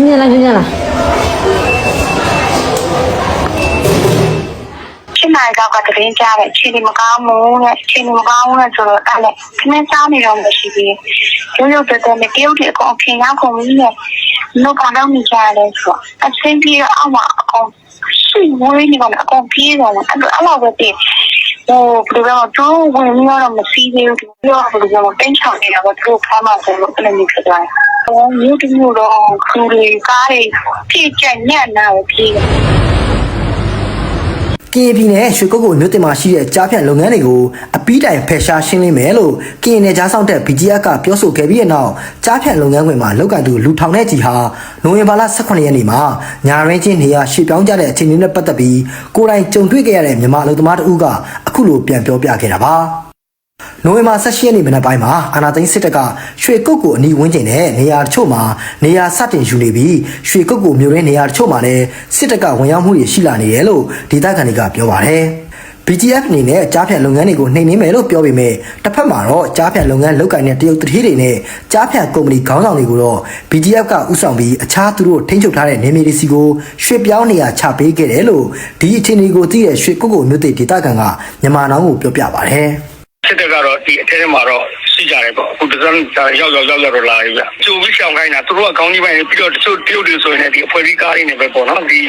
ညင်လာညင်လာရှင်းနိုင်တော့ကတရင်ကြားတယ်ခြေနေမကောင်းဘူးတဲ့ခြေနေမကောင်းဘူးတဲ့ဆိုတော့အဲ့လေခင်းစားနေတော့မရှိသေးဘူးရုပ်ရုပ်တဲတဲနဲ့တရုတ်တွေအကုန်ခင်ရောက်ကုန်ပြီနဲ့လောကတော့မိကြတယ်ဆိုတော့အချင်းပြေအောက်မှာအကုန်ရှိဝေးနေတော့အကုန်ပြေးတော့အဲ့လိုအဲ့လိုပဲတည်းဟိုဘယ်လိုလဲတော့ဝင်ရတော့မရှိသေးဘူးပြောဘယ်လိုလဲတင်းချောင်းနေတာကသူ့ဖမ်းမှာဆိုလို့အဲ့လိုမျိုးဖြစ်သွားတယ် ဟိုမြို့တူမြို့တော့ခူတွေကားတွေပြည့်ကျက်ညံ့နာပဲပြေးတယ်ကရင်ပြည်နယ်ရွှေကုတ်ကိုမြို့တင်မှာရှိတဲ့ကြားဖြတ်လုပ်ငန်းတွေကိုအပီးတိုင်ဖယ်ရှားရှင်းလင်းမယ်လို့ကရင်နယ်ကြားဆောင်တဲ့ BGF ကပြောဆိုခဲ့ပြီးတဲ့နောက်ကြားဖြတ်လုပ်ငန်းခွင်မှာလောက်ကန်သူလူထောင်တဲ့ကြီးဟာနိုဝင်ဘာလ18ရက်နေ့မှာညာရင်းချင်းနေရာရှေ့ပြောင်းကြတဲ့အခြေအနေနဲ့ပတ်သက်ပြီးကိုယ်တိုင်ကြုံတွေ့ခဲ့ရတဲ့မြန်မာအလုပ်သမားတဦးကအခုလိုပြန်ပြောပြခဲ့တာပါ။ နိုဝင်ဘာ16ရက်နေ့မနက်ပိုင်းမှာအာနာသိန်းစစ်တပ်ကရွှေကုတ်ကိုအနီးဝန်းကျင်နဲ့နေရာတချို့မှာနေရာစတင်ယူနေပြီးရွှေကုတ်ကိုမြို့ရင်းနေရာတချို့မှာလည်းစစ်တပ်ကဝင်ရောက်မှုတွေရှိလာနေတယ်လို့ဒေသခံတွေကပြောပါတယ်။ BGF အနေနဲ့ကြားဖြတ်လုပ်ငန်းတွေကိုနှိမ်နင်းမယ်လို့ပြောပေမဲ့တစ်ဖက်မှာတော့ကြားဖြတ်လုပ်ငန်းလုပ်ကိုင်တဲ့တရုတ်တတိတွေနဲ့ကြားဖြတ်ကုမ္ပဏီခေါင်းဆောင်တွေကိုတော့ BGF ကဥဆောင်ပြီးအခြားသူတို့ထိန်းချုပ်ထားတဲ့နေမြေတွေစီကိုရွှေ့ပြောင်းနေရာချပေးခဲ့တယ်လို့ဒီအခြေအနေကိုသိတဲ့ရွှေကုတ်ကိုမြို့တေဒေသခံကမြန်မာနောင်ကိုပြောပြပါတယ်။ စစ်တပ်ကတော့ဒီအထက်ထဲမှာတော့ရှိကြတယ်ပေါ့အခုတစမ်းရောက်ရောက်ရောက်ရောက်တော့လာပြီဗျကြိုပြီးရှောင်ခိုင်းတာသူတို့ကကောင်းကြီးပိုင်းပြီးတော့တချို့တရုတ်တွေဆိုရင်လည်းဒီအဖွဲ့ကြီးကားတွေနဲ့ပဲပေါ့နော်ဒီ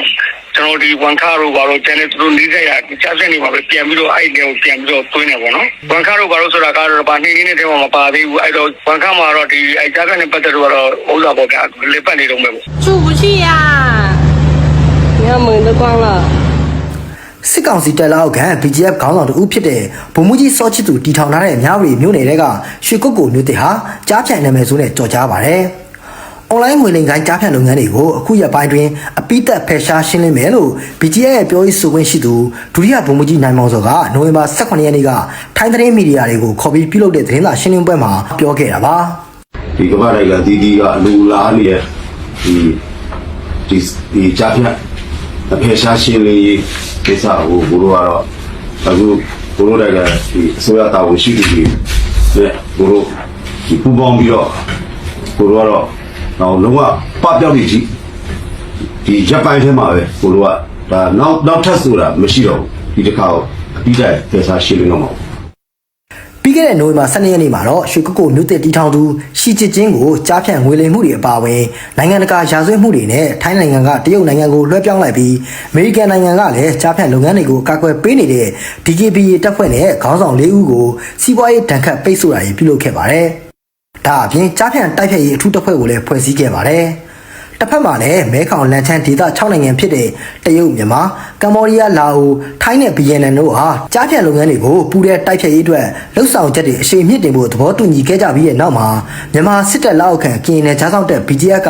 ကျွန်တော်ဒီဝန်ခါတို့ဘာလို့ကျန်တဲ့သူတို့နေကြရကြားစင်းနေမှာပဲပြန်ပြီးတော့အဲ့ဒီကိုပြန်ပြီးတော့တွင်းနေပေါ့နော်ဝန်ခါတို့ဘာလို့ဆိုတာကတော့ဘာနေနေတဲ့တဲမှာမပါသေးဘူးအဲ့တော့ဝန်ခါမှာတော့ဒီအဲ့ကြားစင်းနဲ့ပတ်သက်လို့ကတော့ဥစ္စာပေါ့ဗျာလေပတ်နေတော့မယ်ပေါ့သူမရှိရညမင်းတော့ကောင်းလား စစ်ကောင်စီတက်လောက်ခံ BGF ခေါင်းဆောင်တဦးဖြစ်တဲ့ဗိုလ်မှူးကြီးစောချစ်သူတီထောင်ထားတဲ့မြဝတီမြို့နယ်ကရွှေကုတ်ကိုမြို့တစ်ဟာကြားဖြန့်နာမည်ဆိုနဲ့ကြော်ကြားပါတယ်။ online ငွေလိမ်ကိုင်းကြားဖြန့်လုပ်ငန်းတွေကိုအခုရက်ပိုင်းတွင်အပိသက်ဖယ်ရှားရှင်းလင်းမယ်လို့ BGF ရဲ့ပြောရေးဆိုခွင့်ရှိသူဒုတိယဗိုလ်မှူးကြီးနိုင်မောင်စောကနိုဝင်ဘာ18ရက်နေ့ကထိုင်းသတင်းမီဒီယာတွေကိုခေါ်ပြီးပြုလုပ်တဲ့သတင်းစာရှင်းလင်းပွဲမှာပြောခဲ့တာပါ။ဒီကမ္ဘာတိုက်ကတီးတီးကလူလားနေတဲ့ဒီဒီဒီကြားဖြတ် အဖေရှားရှင်းလင်းရေးကိစ္စကိုဘိုးတို့ကတော့အခုဘိုးတို့တိုက်ကဒီအစိုးရတာဝန်ရှိသူတွေနဲ့ဘိုးတို့ဒီပူပေါင်းပြီးတော့ဘိုးတို့ကတော့တော့လုံးဝပပြောက်နေကြီးဒီဂျပန်ထဲမှာပဲဘိုးတို့ကဒါနောက်နောက်ထပ်ဆိုတာမရှိတော့ဘူးဒီတစ်ခါတော့အပြီးတိုင်ဖေရှားရှင်းလင်းတော့မှာ ပြီးခဲ့တဲ့နိုဝင်ဘာ12ရက်နေ့မှာတော့ရွှေကုတ်ကိုမြို့တစ်တီထောင်သူရှီချစ်ချင်းကိုကြားဖြန့်ငွေလိမ်မှုတွေအပါအဝင်နိုင်ငံတကာရာဇဝတ်မှုတွေနဲ့ထိုင်းနိုင်ငံကတရုတ်နိုင်ငံကိုလွှဲပြောင်းလိုက်ပြီးအမေရိကန်နိုင်ငံကလည်းကြားဖြန့်လုပ်ငန်းတွေကိုကာကွယ်ပေးနေတဲ့ DKBA တပ်ဖွဲ့နဲ့ခေါင်းဆောင်၄ဦးကိုစီးပွားရေးတန်ခတ်ပိတ်ဆို့တာတွေပြုလုပ်ခဲ့ပါတယ်။ဒါအပြင်ကြားဖြန့်တိုက်ဖြတ်ရေးအထူးတပ်ဖွဲ့ကိုလည်းဖွဲ့စည်းခဲ့ပါတယ်။ တစ်ဖက်မှာလည်းမဲခေါင်လန်ချန်းဒေသ6နိုင်ငံဖြစ်တဲ့တရုတ်မြန်မာကမ္ဘောဒီးယားလာအိုထိုင်းနဲ့ဗီယက်နမ်တို့ဟာကြားဖြတ်လုပ်ငန်းတွေကိုပူးတဲ့တိုက်ဖြတ်ရေးအတွက်လှုပ်ဆောင်ချက်တွေအရှိန်မြင့်တင်ဖို့သဘောတူညီခဲ့ကြပြီးတဲ့နောက်မှာမြန်မာစစ်တပ်လက်အောက်ခံကရင်နယ်ကြားဆောင်တဲ့ BGF က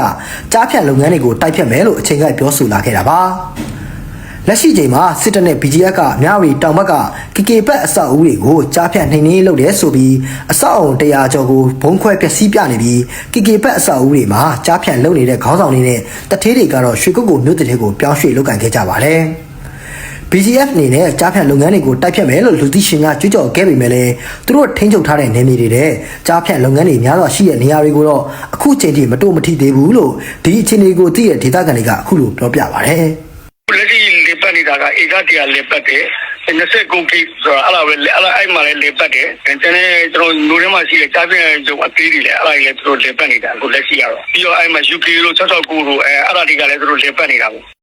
ကြားဖြတ်လုပ်ငန်းတွေကိုတိုက်ဖြတ်မယ်လို့အချိန်ကပြောဆိုလာခဲ့တာပါ လက်ရှိချိန်မှာစစ်တပ်နဲ့ BGF ကမြဝတီတောင်ဘက်က KK ဘက်အဆောက်အဦတွေကိုကြားဖြတ်နှိမ်နင်းလုပ်တယ်ဆိုပြီးအဆောက်အုံ100ကျော်ကိုဘုံခွဲပျက်စီးပြနေပြီး KK ဘက်အဆောက်အဦတွေမှာကြားဖြတ်လုပ်နေတဲ့ခေါင်းဆောင်တွေနဲ့တထေးတွေကတော့ရွှေကုတ်ကိုမြို့တစ်ထဲကိုပြောင်းရွှေ့လုပ်ကန်ခဲ့ကြပါတယ်။ BGF အနေနဲ့ကြားဖြတ်လုပ်ငန်းတွေကိုတိုက်ဖြတ်မယ်လို့လူသိရှင်များကြွကြော်ခဲ့ပေမဲ့လည်းသူတို့ထိန်းချုပ်ထားတဲ့နေမြေတွေတဲ့ကြားဖြတ်လုပ်ငန်းတွေများစွာရှိတဲ့နေရာတွေကိုတော့အခုချိန်ထိမတိုးမထိသေးဘူးလို့ဒီအခြေအနေကိုသိတဲ့ဒေသခံတွေကအခုလိုပြောပြပါတယ်။လက်ရှိလေ ပတ်နေတာကဧကတရားလေပတ်တယ်29ကိဆိုတာအဲ့လိုပဲအဲ့လိုအဲ့မှာလည်းလေပတ်တယ်တကယ်ကျွန်တော်လူထဲမှာရှိတဲ့ကြားပြင်းရုံအသေးတွေလည်းအဲ့ဒါလည်းသူတို့လေပတ်နေတာအခုလက်ရှိရတော့ပြီးတော့အဲ့မှာ UK လို့669လို့အဲအဲ့ဒါတွေကလည်းသူတို့လေပတ်နေတာပေါ့